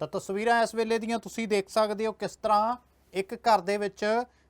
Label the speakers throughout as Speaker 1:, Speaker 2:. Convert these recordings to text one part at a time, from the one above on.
Speaker 1: ਤਾਂ ਤਸਵੀਰਾਂ ਇਸ ਵੇਲੇ ਦੀਆਂ ਤੁਸੀਂ ਦੇਖ ਸਕਦੇ ਹੋ ਕਿਸ ਤਰ੍ਹਾਂ ਇੱਕ ਘਰ ਦੇ ਵਿੱਚ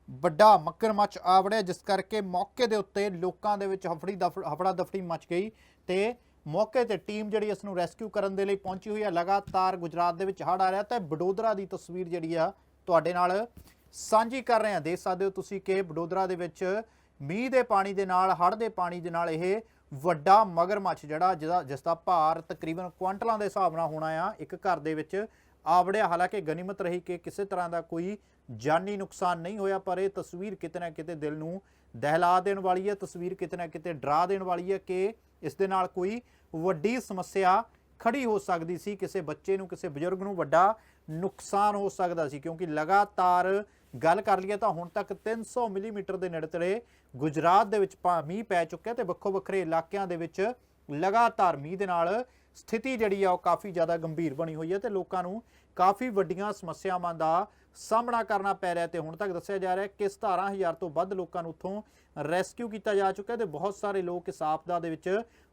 Speaker 1: ਵੱਡਾ ਮੱਕਰਮੱਛ ਆਵੜਿਆ ਜਿਸ ਕਰਕੇ ਮੌਕੇ ਦੇ ਉੱਤੇ ਲੋਕਾਂ ਦੇ ਵਿੱਚ ਹਫੜੀ ਦਫ ਹਫੜਾ ਦਫੜੀ ਮਚ ਗਈ ਤੇ ਮੌਕੇ ਤੇ ਟੀਮ ਜਿਹੜੀ ਇਸ ਨੂੰ ਰੈਸਕਿਊ ਕਰਨ ਦੇ ਲਈ ਪਹੁੰਚੀ ਹੋਈ ਹੈ। ਲਗਾਤਾਰ ਗੁਜਰਾਤ ਦੇ ਵਿੱਚ ਹੜ੍ਹ ਆ ਰਿਹਾ ਤੇ ਬਡੋਦਰਾ ਦੀ ਤਸਵੀਰ ਜਿਹੜੀ ਆ ਤੁਹਾਡੇ ਨਾਲ ਸਾਂਝੀ ਕਰ ਰਹੇ ਹਾਂ। ਦੇਖ ਸਕਦੇ ਹੋ ਤੁਸੀਂ ਕਿ ਵਡੋਦਰਾ ਦੇ ਵਿੱਚ ਮੀਂਹ ਦੇ ਪਾਣੀ ਦੇ ਨਾਲ, ਹੜ੍ਹ ਦੇ ਪਾਣੀ ਦੇ ਨਾਲ ਇਹ ਵੱਡਾ ਮਗਰਮੱਛ ਜਿਹੜਾ ਜਿਹਦਾ ਜਿਸ ਦਾ ਭਾਰ ਤਕਰੀਬਨ ਕੁਆਂਟਲਾਂ ਦੇ ਹਿਸਾਬ ਨਾਲ ਹੋਣਾ ਆ, ਇੱਕ ਘਰ ਦੇ ਵਿੱਚ ਆਵੜਿਆ। ਹਾਲਾਂਕਿ ਗਨੀਮਤ ਰਹੀ ਕਿ ਕਿਸੇ ਤਰ੍ਹਾਂ ਦਾ ਕੋਈ ਜਾਨੀ ਨੁਕਸਾਨ ਨਹੀਂ ਹੋਇਆ, ਪਰ ਇਹ ਤਸਵੀਰ ਕਿਤੇ ਨਾ ਕਿਤੇ ਦਿਲ ਨੂੰ ਦਹਿਲਾ ਦੇਣ ਵਾਲੀ ਹੈ। ਤਸਵੀਰ ਕਿਤੇ ਨਾ ਕਿਤੇ ਡਰਾ ਦੇਣ ਵਾਲੀ ਹੈ ਕਿ ਇਸ ਦੇ ਨਾਲ ਕੋਈ ਵੱਡੀ ਸਮੱਸਿਆ ਖੜੀ ਹੋ ਸਕਦੀ ਸੀ। ਕਿਸੇ ਬੱਚੇ ਨੂੰ, ਕਿਸੇ ਬਜ਼ੁਰਗ ਨੂੰ ਵੱਡਾ ਨੁਕਸਾਨ ਹੋ ਸਕਦਾ ਸੀ ਕਿਉਂਕਿ ਲਗਾਤਾਰ ਗੱਲ ਕਰ ਲਈਏ ਤਾਂ ਹੁਣ ਤੱਕ 300 ਮਿਲੀਮੀਟਰ ਦੇ ਨੇੜੇ ਤੇੜੇ ਗੁਜਰਾਤ ਦੇ ਵਿੱਚ ਪਾ- ਮੀਂਹ ਪੈ ਚੁੱਕਿਆ ਤੇ ਵੱਖੋ ਵੱਖਰੇ ਇਲਾਕਿਆਂ ਦੇ ਵਿੱਚ ਲਗਾਤਾਰ ਮੀਂਹ ਦੇ ਨਾਲ ਸਥਿਤੀ ਜਿਹੜੀ ਆ ਉਹ ਕਾਫੀ ਜ਼ਿਆਦਾ ਗੰਭੀਰ ਬਣੀ ਹੋਈ ਹੈ ਤੇ ਲੋਕਾਂ ਨੂੰ ਕਾਫੀ ਵੱਡੀਆਂ ਸਮੱਸਿਆਵਾਂ ਦਾ ਸਾਹਮਣਾ ਕਰਨਾ ਪੈ ਰਿਹਾ ਤੇ ਹੁਣ ਤੱਕ ਦੱਸਿਆ ਜਾ ਰਿਹਾ ਹੈ ਕਿ 17000 ਤੋਂ ਵੱਧ ਲੋਕਾਂ ਨੂੰ ਉੱਥੋਂ ਰੈਸਕਿਊ ਕੀਤਾ ਜਾ ਚੁੱਕਾ ਹੈ ਤੇ ਬਹੁਤ ਸਾਰੇ ਲੋਕ ਇਸ ਆਪਦਾ ਦੇ ਵਿੱਚ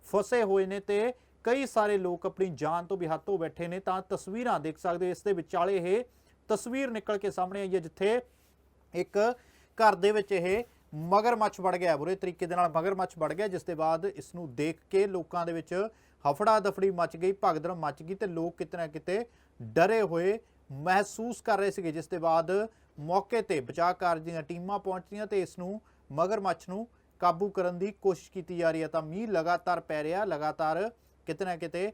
Speaker 1: ਫਸੇ ਹੋਏ ਨੇ ਤੇ ਕਈ ਸਾਰੇ ਲੋਕ ਆਪਣੀ ਜਾਨ ਤੋਂ ਵੀ ਹੱਥੋਂ ਬੈਠੇ ਨੇ ਤਾਂ ਤਸਵੀਰਾਂ ਦੇਖ ਸਕਦੇ ਹੋ। ਇਸ ਦੇ ਵਿਚਾਲੇ ਇਹ ਤਸਵੀਰ ਨਿਕਲ ਕੇ ਸਾਹਮਣੇ ਆਈ ਹੈ ਜਿੱਥੇ ਇੱਕ ਘਰ ਦੇ ਵਿੱਚ ਇਹ ਮਗਰਮੱਛ ਵੜ ਗਿਆ। ਬੁਰੇ ਤਰੀਕੇ ਦੇ ਨਾਲ ਮਗਰਮੱਛ ਵੜ ਗਿਆ, ਜਿਸ ਦੇ ਬਾਅਦ ਇਸ ਨੂੰ ਦੇਖ ਕੇ ਲੋਕਾਂ ਦੇ ਵਿੱਚ ਹਫੜਾ ਦਫੜੀ ਮਚ ਗਈ, ਭਗਦੜ ਮਚ ਗਈ ਤੇ ਲੋਕ ਕਿਤੇ ਨਾ ਕਿਤੇ ਡਰੇ ਹੋਏ ਮਹਿਸੂਸ ਕਰ ਰਹੇ ਸੀਗੇ, ਜਿਸ ਦੇ ਬਾਅਦ ਮੌਕੇ ਤੇ ਬਚਾਅ ਕਾਰਜ ਦੀਆਂ ਟੀਮਾਂ ਪਹੁੰਚਦੀਆਂ ਤੇ ਇਸ ਨੂੰ ਮਗਰਮੱਛ ਨੂੰ ਕਾਬੂ ਕਰਨ ਦੀ ਕੋਸ਼ਿਸ਼ ਕੀਤੀ ਜਾ ਰਹੀ ਹੈ। ਤਾਂ ਮੀਂਹ ਲਗਾਤਾਰ ਪੈ ਰਿਹਾ, ਲਗਾਤਾਰ ਕਿਤੇ ਨਾ ਕਿਤੇ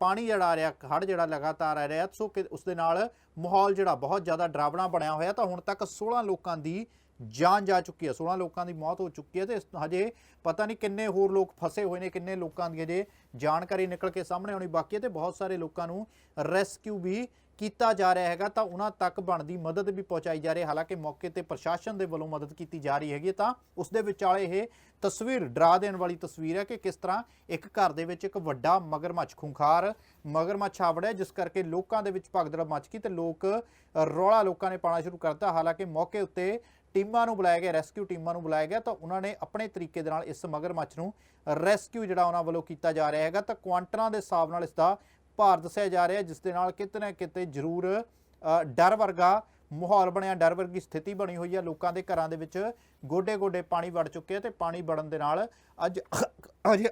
Speaker 1: ਪਾਣੀ ਜਿਹੜਾ ਆ ਰਿਹਾ ਹੜ੍ਹ ਜਿਹੜਾ ਲਗਾਤਾਰ ਆ ਰਿਹਾ, ਸੋ ਕਿ ਉਸ ਦੇ ਨਾਲ ਮਾਹੌਲ ਜਿਹੜਾ ਬਹੁਤ ਜ਼ਿਆਦਾ ਡਰਾਵਣਾ ਬਣਿਆ ਹੋਇਆ, ਤਾਂ ਹੁਣ ਤੱਕ 16 ਲੋਕਾਂ ਦੀ ਜਾਨ ਜਾ ਚੁੱਕੀ ਹੈ। 16 ਲੋਕਾਂ ਦੀ ਮੌਤ ਹੋ ਚੁੱਕੀ ਹੈ ਤੇ ਇਸ- ਹਜੇ ਪਤਾ ਨਹੀਂ ਕਿੰਨੇ ਹੋਰ ਲੋਕ ਫਸੇ ਹੋਏ ਨੇ, ਕਿੰਨੇ ਲੋਕਾਂ ਦੀ ਹਜੇ ਜਾਣਕਾਰੀ ਨਿਕਲ ਕੇ ਸਾਹਮਣੇ ਆਉਣੀ ਬਾਕੀ ਹੈ ਤੇ ਬਹੁਤ ਸਾਰੇ ਲੋਕਾਂ ਨੂੰ ਰੈਸਕਿਊ ਵੀ ਕੀਤਾ ਜਾ ਰਿਹਾ ਹੈਗਾ, ਤਾਂ ਉਹਨਾਂ ਤੱਕ ਬਣਦੀ ਮਦਦ ਵੀ ਪਹੁੰਚਾਈ ਜਾ ਰਹੀ ਹੈ। ਹਾਲਾਂਕਿ ਮੌਕੇ ਤੇ ਪ੍ਰਸ਼ਾਸਨ ਦੇ ਵੱਲੋਂ ਮਦਦ ਕੀਤੀ ਜਾ ਰਹੀ ਹੈਗੀ ਤਾਂ ਉਸ ਦੇ ਵਿਚਾਲੇ ਇਹ ਤਸਵੀਰ ਡਰਾ ਦੇਣ ਵਾਲੀ ਤਸਵੀਰ ਹੈ ਕਿ ਕਿਸ ਤਰ੍ਹਾਂ ਇੱਕ ਘਰ ਦੇ ਵਿੱਚ ਇੱਕ ਵੱਡਾ ਮਗਰਮੱਛ, ਖੁੰਖਾਰ ਮਗਰਮੱਛ ਆਵੜਿਆ ਜਿਸ ਕਰਕੇ ਲੋਕਾਂ ਦੇ ਵਿੱਚ ਭਗਦੜ ਮਚ ਗਈ ਤੇ ਲੋਕ ਰੌਲਾ ਲੋਕਾਂ ਨੇ ਪਾਣਾ ਸ਼ੁਰੂ ਕਰਤਾ। ਹਾਲਾਂਕਿ ਮੌਕੇ ਉੱਤੇ ਟੀਮਾਂ ਨੂੰ ਬੁਲਾਇਆ ਗਿਆ, ਰੈਸਕਿਊ ਟੀਮਾਂ ਨੂੰ ਬੁਲਾਇਆ ਗਿਆ ਤਾਂ ਉਹਨਾਂ ਨੇ ਆਪਣੇ ਤਰੀਕੇ ਦੇ ਨਾਲ ਇਸ ਮਗਰਮੱਛ ਨੂੰ ਰੈਸਕਿਊ ਜਿਹੜਾ ਉਹਨਾਂ ਵੱਲੋਂ ਕੀਤਾ ਜਾ ਰਿਹਾ ਹੈਗਾ ਤਾਂ ਕੁਆਂਟਲਾਂ ਦੇ ਹਿਸਾਬ ਨਾਲ ਇਸ ਦਾ ਭਾਰ ਦੱਸਿਆ ਜਾ ਰਿਹਾ ਜਿਸ ਦੇ ਨਾਲ ਕਿਤੇ ਨਾ ਕਿਤੇ ਜ਼ਰੂਰ ਡਰ ਵਰਗਾ ਮਾਹੌਲ ਬਣਿਆ, ਡਰ ਵਰਗੀ ਸਥਿਤੀ ਬਣੀ ਹੋਈ ਹੈ। ਲੋਕਾਂ ਦੇ ਘਰਾਂ ਦੇ ਵਿੱਚ ਗੋਡੇ ਗੋਡੇ ਪਾਣੀ ਵੜ ਚੁੱਕੇ ਆ ਤੇ ਪਾਣੀ ਵੜਨ ਦੇ ਨਾਲ ਅੱਜ ਅੱਜ